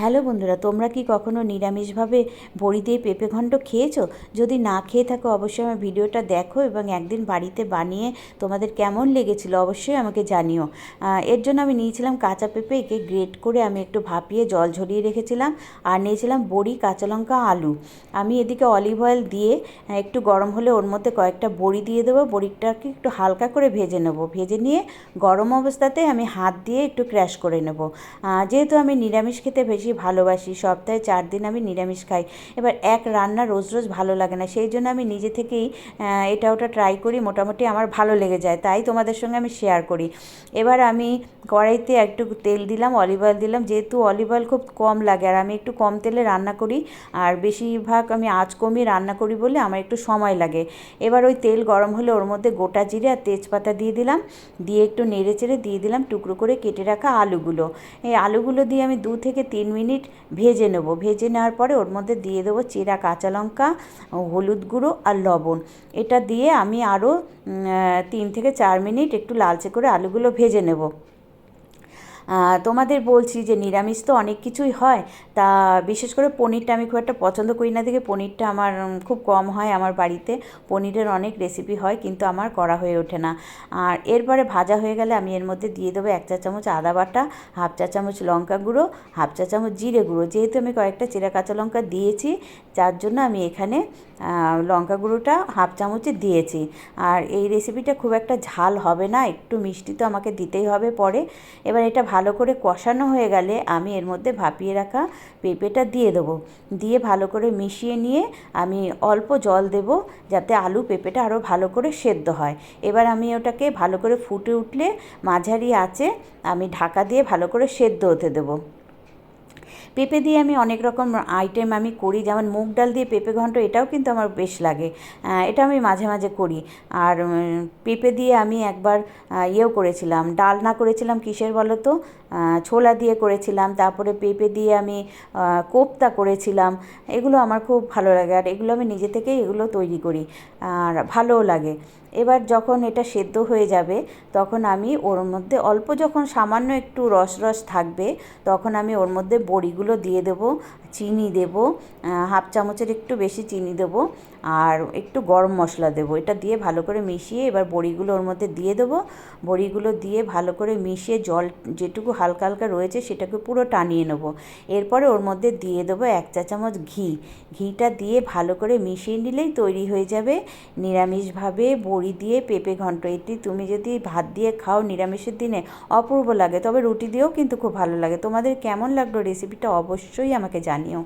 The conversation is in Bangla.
হ্যালো বন্ধুরা, তোমরা কি কখনো নিরামিষভাবে বড়ি দিয়ে পেঁপে ঘণ্ট খেয়েছো? যদি না খেয়ে থাকো, অবশ্যই আমার ভিডিওটা দেখো এবং একদিন বাড়িতে বানিয়ে তোমাদের কেমন লেগেছিলো অবশ্যই আমাকে জানিও। এর জন্য আমি নিয়েছিলাম কাঁচা পেঁপে, একে গ্রেট করে আমি একটু ভাপিয়ে জল ঝরিয়ে রেখেছিলাম আর নিয়েছিলাম বড়ি, কাঁচা লঙ্কা, আলু। আমি এদিকে অলিভ অয়েল দিয়ে একটু গরম হলে ওর মধ্যে কয়েকটা বড়ি দিয়ে দেবো, বড়িটাকে একটু হালকা করে ভেজে নেব। ভেজে নিয়ে গরম অবস্থাতে আমি হাত দিয়ে একটু ক্র্যাশ করে নেব। যেহেতু আমি নিরামিষ খেতে বেশি ভালোবাসি, সপ্তাহে চার দিন আমি নিরামিষ খাই। এবার এক রান্না রোজ রোজ ভালো লাগে না, সেই জন্য আমি নিজে থেকেই এটা ওটা ট্রাই করি, মোটামুটি আমার ভালো লেগে যায়, তাই তোমাদের সঙ্গে আমি শেয়ার করি। এবার আমি কড়াইতে একটু তেল দিলাম অলিভ অয়েল দিলাম, যেহেতু অলিভ অয়েল খুব কম লাগে, আর আমি একটু কম তেলে রান্না করি, আর বেশিরভাগ আমি আঁচ কমিয়ে রান্না করি বলে আমার একটু সময় লাগে। এবার ওই তেল গরম হলে ওর মধ্যে গোটা জিরে আর তেজপাতা দিয়ে দিলাম, দিয়ে একটু নেড়ে চেড়ে দিয়ে দিলাম, টুকরো করে কেটে রাখা আলুগুলো। এই আলুগুলো দিয়ে আমি দু থেকে তিন মিনিট ভেজে নেব। ভেজে নেওয়ার পরে ওর মধ্যে দিয়ে দেবো চিরা কাঁচা লঙ্কা, হলুদ গুঁড়ো আর লবণ। এটা দিয়ে আমি আরও তিন থেকে চার মিনিট একটু লালচে করে আলুগুলো ভেজে নেব। তোমাদের বলছি যে নিরামিষ তো অনেক কিছুই হয়, তা বিশেষ করে পনিরটা আমি খুব একটা পছন্দ করি না, দেখে পনিরটা আমার খুব কম হয় আমার বাড়িতে, পনিরের অনেক রেসিপি হয় কিন্তু আমার করা হয়ে ওঠে না। আর এরপরে ভাজা হয়ে গেলে আমি এর মধ্যে দিয়ে দেবো এক চা চামচ আদা বাটা, হাফ চা চামচ লঙ্কা গুঁড়ো, হাফ চা চামচ জিরে গুঁড়ো, যেহেতু আমি কয়েকটা চেরা কাঁচা লঙ্কা দিয়েছি, যার জন্য আমি এখানে লঙ্কা গুঁড়োটা হাফ চামচে দিয়েছি। আর এই রেসিপিটা খুব একটা ঝাল হবে না, একটু মিষ্টি তো আমাকে দিতেই হবে পরে। এবার এটা ভালো করে কষানো হয়ে গেলে আমি এর মধ্যে ভাপিয়ে রাখা পেঁপেটা দিয়ে দেবো। দিয়ে ভালো করে মিশিয়ে নিয়ে আমি অল্প জল দেব যাতে আলু পেঁপেটা আরও ভালো করে সেদ্ধ হয়। এবার আমি ওটাকে ভালো করে ফুটে উঠলে মাঝারি আঁচে আমি ঢাকা দিয়ে ভালো করে সেদ্ধ হতে দেবো। পেঁপে দিয়ে আমি অনেক রকম আইটেম আমি করি, যেমন মুগ ডাল দিয়ে পেঁপে ঘন্ট, এটাও কিন্তু আমার বেশ লাগে। এটা আমি মাঝে মাঝে করি। আর পেঁপে দিয়ে আমি একবার ইয়েও করেছিলাম, ডালনা করেছিলাম কিসের বলো তো? ছোলা দিয়ে করেছিলাম, তারপরে পেঁপে দিয়ে আমি কোপ্তা করেছিলাম, এগুলো আমার খুব ভালো লাগে। আর এগুলো আমি নিজে থেকেই এগুলো তৈরি করি, আর ভালোও লাগে। এবার যখন এটা সেদ্ধ হয়ে যাবে, তখন আমি ওর মধ্যে অল্প যখন সামান্য একটু রস রস থাকবে, তখন আমি ওর মধ্যে বড়িগুলো দিয়ে দেবো। চিনি দেবো হাফ চামচের একটু বেশি চিনি দেবো আর একটু গরম মশলা দেবো। এটা দিয়ে ভালো করে মিশিয়ে এবার বড়িগুলো ওর মধ্যে দিয়ে দেবো। বড়িগুলো দিয়ে ভালো করে মিশিয়ে জল যেটুকু হালকা হালকা রয়েছে সেটাকে পুরো টানিয়ে নেব। এরপরে ওর মধ্যে দিয়ে দেবো এক চা চামচ ঘি। ঘিটা দিয়ে ভালো করে মিশিয়ে নিলেই তৈরি হয়ে যাবে। নিরামিষভাবে বড়ি দিয়ে পেঁপে ঘন্ট। এটি তুমি যদি ভাত দিয়ে খাও, নিরামিষের দিনে অপূর্ব লাগে। তবে রুটি দিয়েও কিন্তু খুব ভালো লাগে। তোমাদের কেমন লাগল রেসিপিটা অবশ্যই আমাকে জানিও